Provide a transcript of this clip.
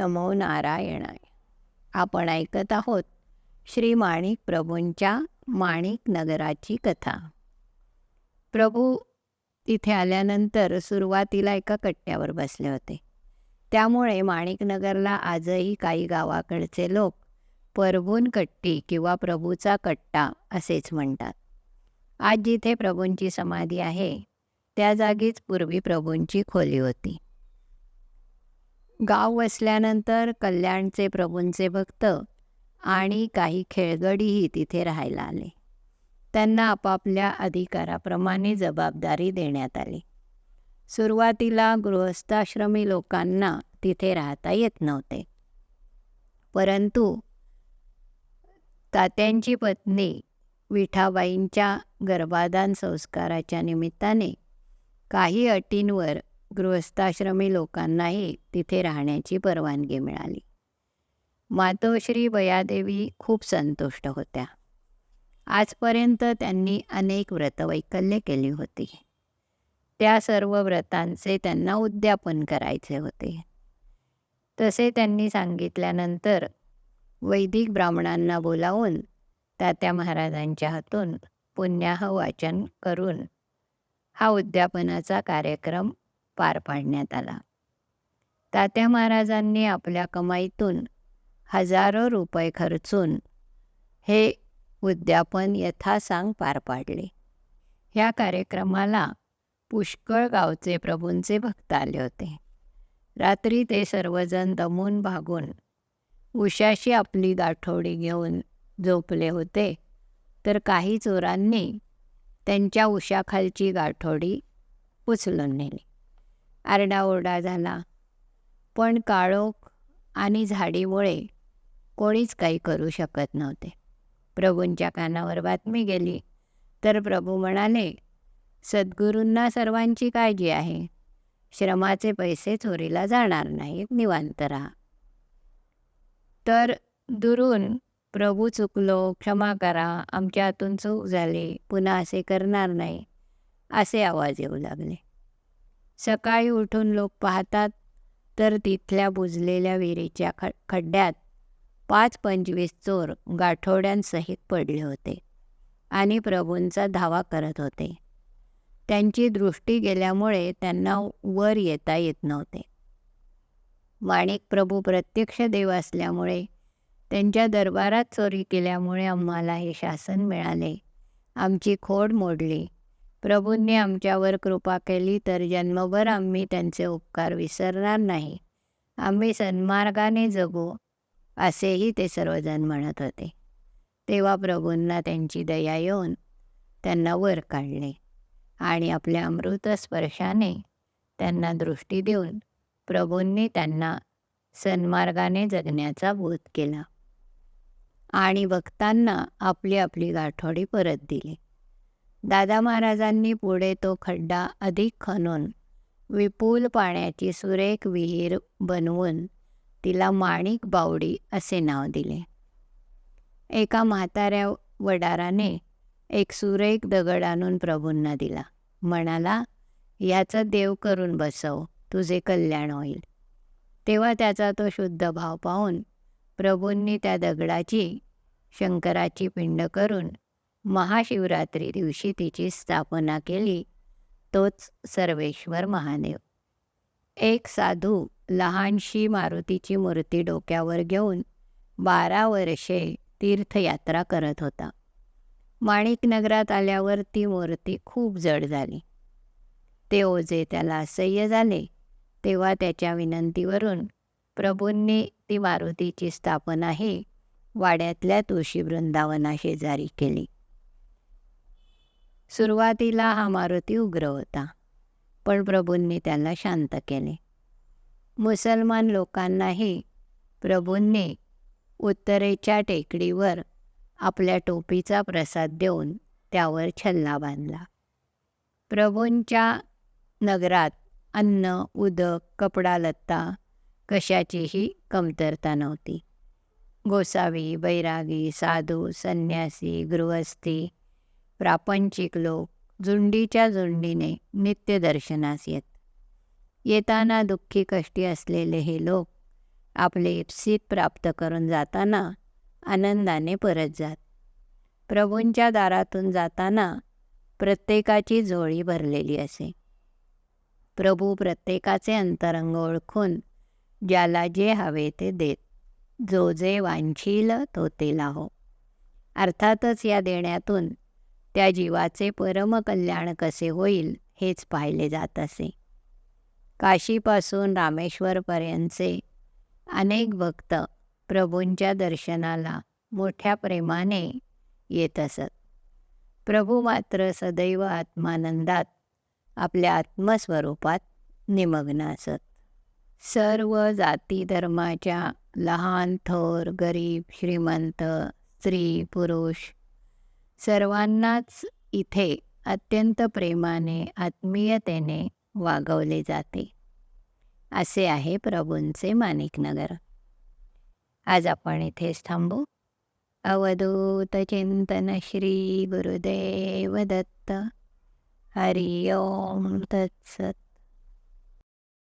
नमो नारायणाय. आपण ऐकत आहोत श्री माणिक प्रभूंच्या माणिक नगराची कथा. प्रभू तिथे आल्यानंतर सुरुवातीला एका कट्ट्यावर बसले होते. त्यामुळे माणिकनगरला आजही काही गावाकडचे लोक परभून कट्टी किंवा प्रभूचा कट्टा असेच म्हणतात. आज जिथे प्रभूंची समाधी आहे त्या जागीच पूर्वी प्रभूंची खोली होती. गाव वसल्यानंतर कल्याणचे प्रभूंचे भक्त आणि काही खेळगडीही तिथे राहायला आले. त्यांना आपापल्या अधिकाराप्रमाणे जबाबदारी देण्यात आली. सुरुवातीला गृहस्थाश्रमी लोकांना तिथे राहता येत नव्हते. परंतु तात्यांची पत्नी विठाबाईंच्या गर्भाधान संस्काराच्या निमित्ताने काही अटींवर गृहस्थाश्रमी लोकांनाही तिथे राहण्याची परवानगी मिळाली. मातोश्री बयादेवी खूप संतुष्ट होत्या. आजपर्यंत त्यांनी अनेक व्रतवैकल्ये केली होती. त्या सर्व व्रतांचे त्यांना उद्यापन करायचे होते. तसे त्यांनी सांगितल्यानंतर वैदिक ब्राह्मणांना बोलावून तात्या महाराजांच्या हातून पुण्याह वाचन करून हा उद्यापनाचा कार्यक्रम पार पाडण्यात आला. तात्या महाराजांनी आपल्या कमाईतून हजारो रुपये खर्चून हे उद्यापन यथासांग पार पाडले. ह्या कार्यक्रमाला पुष्कळ गावचे प्रभूंचे भक्त आले होते. रात्री ते सर्वजण दमून भागून उशाशी आपली गाठोडी घेऊन झोपले होते तर काही चोरांनी त्यांच्या उशाखालची गाठोडी उचलून नेली. आरडाओरडा झाला. पण काळोख आणि झाडीमुळे कोणीच काही करू शकत नव्हते. प्रभूंच्या कानावर बातमी गेली तर प्रभू म्हणाले सद्गुरूंना सर्वांची काळजी आहे. श्रमाचे पैसे चोरीला जाणार नाहीत निवांत राहा. तर दुरून प्रभू चुकलो क्षमा करा आमच्या हातून चूक झाली पुन्हा असे करणार नाही असे आवाज येऊ लागले. सकाळी उठून लोक पाहतात तर तिथल्या बुजलेल्या विहिरीच्या ख खड्ड्यात पाच पंचवीस चोर गाठोड्यांसहित पडले होते आणि प्रभूंचा धावा करत होते. त्यांची दृष्टी गेल्यामुळे त्यांना वर येता येत नव्हते. माणिक प्रभू प्रत्यक्ष देव असल्यामुळे त्यांच्या दरबारात चोरी केल्यामुळे आम्हाला हे शासन मिळाले. आमची खोड मोडली. प्रभूंनी आमच्यावर कृपा केली तर जन्मभर आम्ही त्यांचे उपकार विसरणार नाही. आम्ही सन्मार्गाने जगू असेही ते सर्वजण म्हणत होते. तेव्हा प्रभूंना त्यांची दया येऊन त्यांना वर काढले आणि आपल्या अमृत स्पर्शाने त्यांना दृष्टी देऊन प्रभूंनी त्यांना सन्मार्गाने जगण्याचा बोध केला आणि भक्तांना आपली आपली गाठोडी परत दिली. दादा महाराजांनी पुढे तो खड्डा अधिक खणून विपुल पाण्याची सुरेख विहीर बनवून तिला माणिक बावडी असे नाव दिले. एका म्हाताऱ्या वडाराने एक सुरेख दगड आणून प्रभूंना दिला. म्हणाला याचं देव करून बसव तुझे कल्याण होईल. तेव्हा त्याचा तो शुद्ध भाव पाहून प्रभूंनी त्या दगडाची शंकराची पिंड करून महाशिवरात्री दिवशी तिची स्थापना केली तोच सर्वेश्वर महादेव. एक साधू लहानशी मारुतीची मूर्ती डोक्यावर घेऊन बारा वर्षे तीर्थयात्रा करत होता. माणिकनगरात आल्यावर ती मूर्ती खूप जड झाली. ते ओझे त्याला असह्य झाले तेव्हा त्याच्या विनंतीवरून प्रभूंनी ती मारुतीची स्थापनाही वाड्यातल्या तुळशी वृंदावनाशेजारी केली. सुरुवातीला हा मारुती उग्र होता पण प्रभूंनी त्याला शांत केले. मुसलमान लोकांनाही प्रभूंनी उत्तरेच्या टेकडीवर आपल्या टोपीचा प्रसाद देऊन त्यावर छल्ला बांधला. प्रभूंच्या नगरात अन्न उदक कपडा लत्ता कशाचीही कमतरता नव्हती. गोसावी बैरागी साधू संन्यासी गृहस्थी प्रापंचिक लोक झुंडीच्या झुंडीने नित्यदर्शनास येत. येताना दुःखी कष्टी असलेले हे लोक आपले इप्सित प्राप्त करून जाताना आनंदाने परत जात. प्रभूंच्या दारातून जाताना प्रत्येकाची झोळी भरलेली असे. प्रभू प्रत्येकाचे अंतरंग ओळखून ज्याला जे हवे ते देत. जो जे वांछील तो ते लाहो. अर्थातच या देण्यातून त्या जीवाचे परमकल्याण कसे होईल हेच पाहिले जात असे. काशीपासून रामेश्वरपर्यंतचे अनेक भक्त प्रभूंच्या दर्शनाला मोठ्या प्रेमाने येत असत. प्रभू मात्र सदैव आत्मानंदात आपल्या आत्मस्वरूपात निमग्न असत. सर्व जाती धर्माच्या लहान थोर गरीब श्रीमंत स्त्री पुरुष सर्वांनाच इथे अत्यंत प्रेमाने आत्मीयतेने वागवले जाते. असे आहे प्रभूंचे माणिकनगर. आज आपण इथेच थांबू. अवधूत चिंतन श्री गुरुदेव दत्त. हरि ओम तत्सत.